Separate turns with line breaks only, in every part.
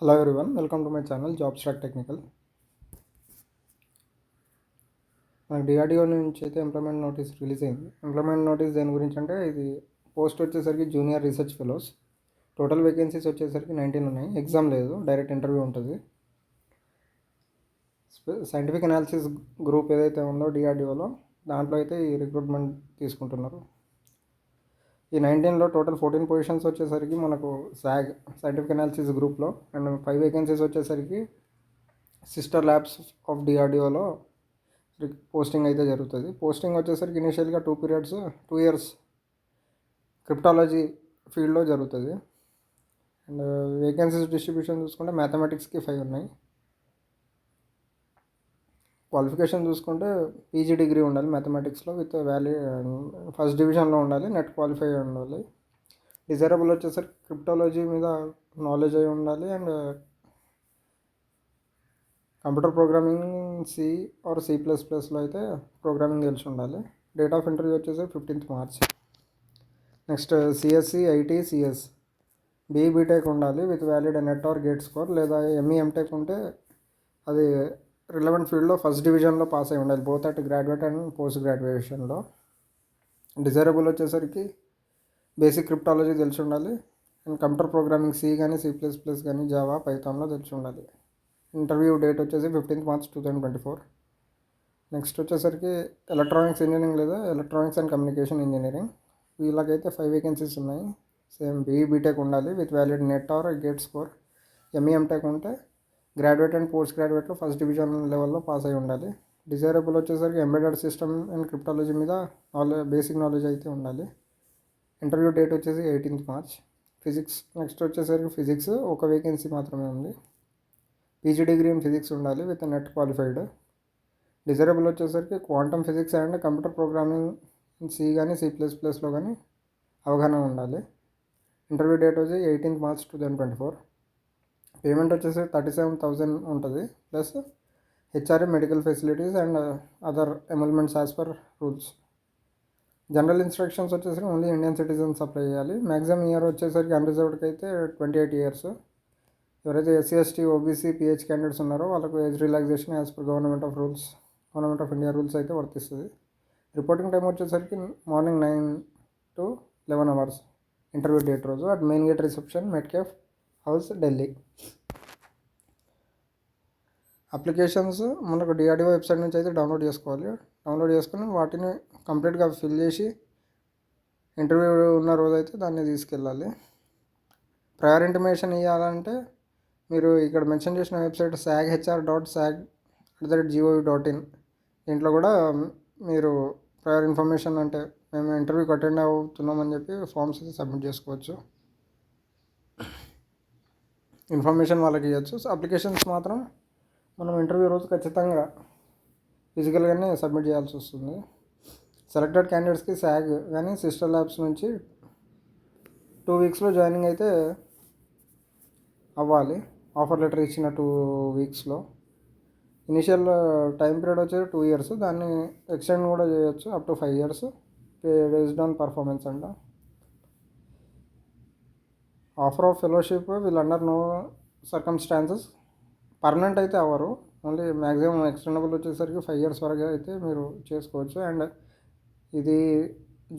Hello everyone welcome to my channel job struck technical మనకి DRDO నుంచి అయితే employment notice release అయింది. Employment notice దేని గురించి అంటే ఇది పోస్ట్ వచ్చేసరికి junior research fellows total vacancies వచ్చేసరికి నైన్టీన్ ఉన్నాయి. ఎగ్జామ్ లేదు డైరెక్ట్ ఇంటర్వ్యూ ఉంటుంది. సైంటిఫిక్ అనాలిసిస్ గ్రూప్ ఏదైతే ఉందో డిఆర్డిఓలో దాంట్లో అయితే ఈ రిక్రూట్మెంట్ తీసుకుంటున్నారు. ఈ నైన్టీన్లో టోటల్ ఫోర్టీన్ పొజిషన్స్ వచ్చేసరికి మనకు సాగ్ సైంటిఫిక్ అనాలిసిస్ గ్రూప్లో అండ్ ఫైవ్ వేకెన్సీస్ వచ్చేసరికి సిస్టర్ ల్యాబ్స్ ఆఫ్ డిఆర్డిఓలో పోస్టింగ్ అయితే జరుగుతుంది. పోస్టింగ్ వచ్చేసరికి ఇనిషియల్గా two periods two years cryptology ఫీల్డ్లో జరుగుతుంది. అండ్ వేకెన్సీస్ డిస్ట్రిబ్యూషన్ చూసుకుంటే మ్యాథమెటిక్స్కి ఫైవ్ ఉన్నాయి. క్వాలిఫికేషన్ చూసుకుంటే పీజీ డిగ్రీ ఉండాలి మ్యాథమెటిక్స్లో విత్ వ్యాలీ ఫస్ట్ డివిజన్లో ఉండాలి నెట్ క్వాలిఫై అయి ఉండాలి. డిజైరబుల్ వచ్చేసరికి క్రిప్టాలజీ మీద నాలెడ్జ్ అయి ఉండాలి and computer programming C or C plus ప్లస్లో అయితే ప్రోగ్రామింగ్ తెలిసి ఉండాలి. డేట్ ఆఫ్ ఇంటర్వ్యూ వచ్చేసి fifteenth March. Next CSC IT CS. BE BTech ఉండాలి with valid NET or GATE score లేదా ఎంఈ ఎంటెక్ ఉంటే అది రిలవెంట్ ఫీల్డ్లో ఫస్ట్ డివిజన్లో పాస్ అయి ఉండాలి. Both at graduate and post గ్రాడ్యుయేషన్లో desirable వచ్చేసరికి బేసిక్ క్రిప్టాలజీ తెలిసి ఉండాలి. అండ్ కంప్యూటర్ ప్రోగ్రామింగ్ సి కానీ సి ప్లస్ ప్లస్ కానీ జావా పైథాన్లో తెలిసి ఉండాలి. ఇంటర్వ్యూ డేట్ వచ్చేసి fifteenth March two thousand twenty four next వచ్చేసరికి ఎలక్ట్రానిక్స్ ఇంజనీరింగ్ లేదా ఎలక్ట్రానిక్స్ అండ్ కమ్యూనికేషన్ ఇంజనీరింగ్ వీళ్ళకైతే ఫైవ్ వేకెన్సీస్ ఉన్నాయి. సేమ్ బీఈ బీటెక్ ఉండాలి. With valid NET or GATE score ME MTech ఉంటే గ్రాడ్యుయేట్ అండ్ పోస్ట్ గ్రాడ్యుయేట్లో first division లెవెల్లో pass అయి ఉండాలి. డిజైరబుల్ వచ్చేసరికి ఎంబెడెడ్ సిస్టమ్ అండ్ క్రిప్టాలజీ మీద నాలెడ్జ్ బేసిక్ నాలెడ్జ్ అయితే ఉండాలి. ఇంటర్వ్యూ డేట్ వచ్చేసి ఎయిటీన్త్ మార్చ్ ఫిజిక్స్ నెక్స్ట్ వచ్చేసరికి ఫిజిక్స్ ఒక వేకెన్సీ మాత్రమే ఉంది. పీజీ డిగ్రీ ఇన్ ఫిజిక్స్ ఉండాలి విత్ నెట్ క్వాలిఫైడ్ డిజైరబుల్ వచ్చేసరికి quantum physics and computer programming C కానీ సి ప్లస్ ప్లస్లో కానీ అవగాహన ఉండాలి. ఇంటర్వ్యూ డేట్ వచ్చి eighteenth March two thousand twenty four payment వచ్చేసి థర్టీ సెవెన్ థౌజండ్ ఉంటుంది. Plus HRA medical facilities and other emoluments as per rules. General instructions వచ్చేసరికి only Indian citizens apply చేయాలి. మ్యాక్సిమం ఇయర్ వచ్చేసరికి అన్రిజర్వ్డ్కి అయితే ట్వంటీ ఎయిట్ ఇయర్స్. ఎవరైతే SC ST OBC PH candidates ఉన్నారో వాళ్ళకు age relaxation as per government of rules government of India rules అయితే వర్తిస్తుంది. రిపోర్టింగ్ టైం వచ్చేసరికి morning nine to eleven hours. Interview date రోజు. At main gate reception Metcalfe House Delhi. Applications మనకు DRDO website నుంచి అయితే download చేసుకోవాలి. Download చేసుకుని వాటిని కంప్లీట్గా ఫిల్ చేసి ఇంటర్వ్యూ ఉన్న రోజు అయితే దాన్ని తీసుకెళ్ళాలి. ప్రయర్ ఇంటిమేషన్ ఇవ్వాలంటే మీరు ఇక్కడ మెన్షన్ చేసిన website SAG HR dot SAG at the rate GOV dot in దీంట్లో కూడా మీరు ప్రయర్ ఇన్ఫర్మేషన్ అంటే మేము ఇంటర్వ్యూకి అటెండ్ అవుతున్నామని చెప్పి ఫామ్స్ అయితే సబ్మిట్ చేసుకోవచ్చు. ఇన్ఫర్మేషన్ వాళ్ళకి ఇవ్వచ్చు. సో అప్లికేషన్స్ మాత్రం మనం ఇంటర్వ్యూ రోజు ఖచ్చితంగా ఫిజికల్గానే సబ్మిట్ చేయాల్సి వస్తుంది. సెలెక్టెడ్ క్యాండిడేట్స్కి శాగ్ కానీ సిస్టర్ ల్యాబ్స్ నుంచి టూ వీక్స్లో జాయినింగ్ అయితే అవ్వాలి. ఆఫర్ లెటర్ ఇచ్చిన టూ వీక్స్లో. ఇనిషియల్ టైం పీరియడ్ వచ్చేసి టూ ఇయర్స్. దాన్ని ఎక్స్టెండ్ కూడా చేయొచ్చు. Up to five years. Based on performance అంట. ఆఫర్ ఆఫ్ ఫెలోషిప్ వీళ్ళు అండర్ నో సర్కమ్స్టాన్సెస్ పర్మనెంట్ అయితే అవ్వరు. ఓన్లీ మ్యాక్సిమం ఎక్స్టెండబుల్ వచ్చేసరికి ఫైవ్ ఇయర్స్ వరకు అయితే మీరు చేసుకోవచ్చు. అండ్ ఇది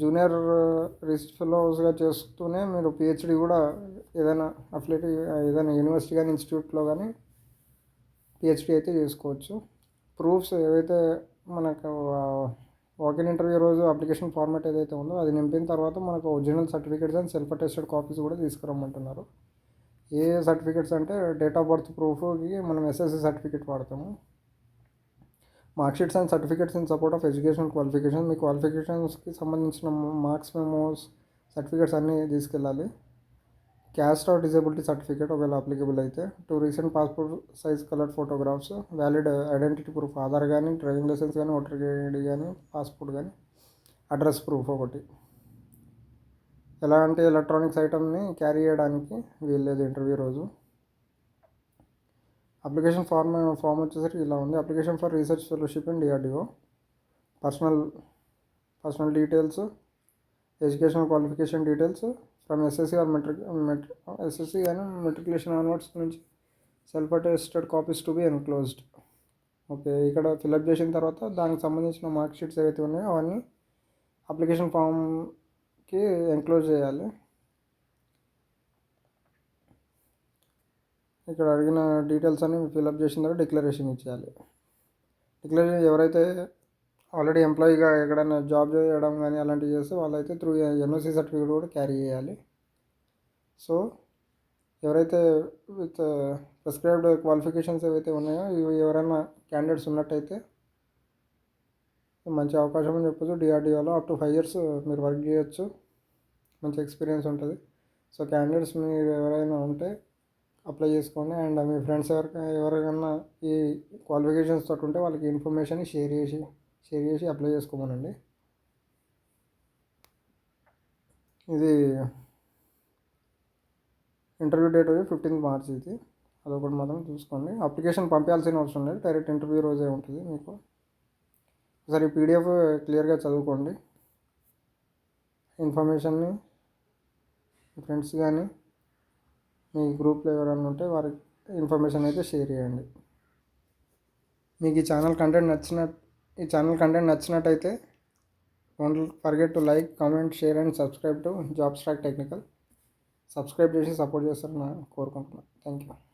జూనియర్ రీసెర్చ్ ఫెలోస్గా చేస్తూనే మీరు పిహెచ్డి కూడా ఏదైనా అఫిలేట్ ఏదైనా యూనివర్సిటీ కానీ ఇన్స్టిట్యూట్లో కానీ పిహెచ్డి అయితే చేసుకోవచ్చు. ప్రూఫ్స్ ఏవైతే మనకు వాకిన్ ఇంటర్వ్యూ రోజు అప్లికేషన్ ఫార్మాట్ ఏదైతే ఉందో అది నింపిన తర్వాత మనకు original certificates and self attested copies కూడా తీసుకురమ్మంటున్నారు. ఏ సర్టిఫికేట్స్ అంటే డేట్ ఆఫ్ బర్త్ ప్రూఫ్కి మనం ఎస్ఎస్సి సర్టిఫికేట్ వాడతాము. Mark sheets and certificates in support of education qualification. మీ క్వాలిఫికేషన్స్కి సంబంధించిన మార్క్స్ మెమోస్ సర్టిఫికేట్స్ అన్నీ తీసుకెళ్ళాలి. క్యాస్ట్ ఆర్ డిజబిలిటీ సర్టిఫికేట్ ఒకవేళ అప్లికబుల్ అయితే two recent passport size colour photographs valid identity proof Aadhaar కానీ డ్రైవింగ్ లైసెన్స్ కానీ voter ID కానీ passport కానీ అడ్రస్ ప్రూఫ్ ఒకటి. ఎలాంటి ఎలక్ట్రానిక్స్ ఐటమ్ని క్యారీ చేయడానికి వీల్లేదు ఇంటర్వ్యూ రోజు. అప్లికేషన్ ఫార్మ్ ఫామ్ వచ్చేసరికి ఇలా ఉంది. Application for research fellowship in DRDO personal personal details educational qualification details from SSC or matric matric SSC కానీ మెట్రికులేషన్ ఆన్వర్డ్స్ నుంచి self attested copies to be enclosed okay ఇక్కడ fill up చేసిన తర్వాత దానికి సంబంధించిన మార్క్ షీట్స్ ఏవైతే ఉన్నాయో అవన్నీ అప్లికేషన్ ఫామ్కి ఎన్క్లోజ్ చేయాలి. ఇక్కడ అడిగిన డీటెయిల్స్ అన్ని ఫిలప్ చేసిన తర్వాత డిక్లరేషన్ ఇచ్చేయాలి. డిక్లరేషన్ ఎవరైతే ఆల్రెడీ ఎంప్లాయీగా ఎక్కడైనా జాబ్ చేయడం కానీ అలాంటివి చేస్తే వాళ్ళైతే త్రూ ఎన్ఓసి సర్టిఫికేట్ కూడా క్యారీ చేయాలి. సో ఎవరైతే విత్ ప్రిస్క్రైబ్డ్ క్వాలిఫికేషన్స్ ఏవైతే ఉన్నాయో ఇవి ఎవరైనా క్యాండిడేట్స్ ఉన్నట్టయితే మంచి అవకాశం అని చెప్పొచ్చు. డిఆర్డిఓలో అప్ టు ఫైవ్ ఇయర్స్ మీరు వర్క్ చేయొచ్చు. మంచి ఎక్స్పీరియన్స్ ఉంటుంది. సో క్యాండిడేట్స్ మీరు ఎవరైనా ఉంటే అప్లై చేసుకోండి. అండ్ మీ ఫ్రెండ్స్ ఎవరికైనా ఎవరికైనా ఈ క్వాలిఫికేషన్స్ తోటి ఉంటే వాళ్ళకి ఇన్ఫర్మేషన్ షేర్ చేసి షేర్ చేసి అప్లై చేసుకోమనండి. ఇది ఇంటర్వ్యూ డేట్ వచ్చి ఫిఫ్టీన్త్ మార్చ్ ఇది. అదొకటి మాత్రం చూసుకోండి. అప్లికేషన్ పంపించాల్సిన అవసరం లేదు. డైరెక్ట్ ఇంటర్వ్యూ రోజే ఉంటుంది మీకు. ఒకసారి పీడిఎఫ్ క్లియర్గా చదువుకోండి. ఇన్ఫర్మేషన్ని ఫ్రెండ్స్ కానీ మీ గ్రూప్లో ఎవరైనా ఉంటే వారికి ఇన్ఫర్మేషన్ అయితే షేర్ చేయండి. మీకు ఈ ఛానల్ కంటెంట్ నచ్చిన ఈ ఛానల్ కంటెంట్ నచ్చినట్టయితే don't forget to like comment share and subscribe to job strack technical subscribe చేసి సపోర్ట్ చేస్తారని కోరుకుంటున్నాను థ్యాంక్ యూ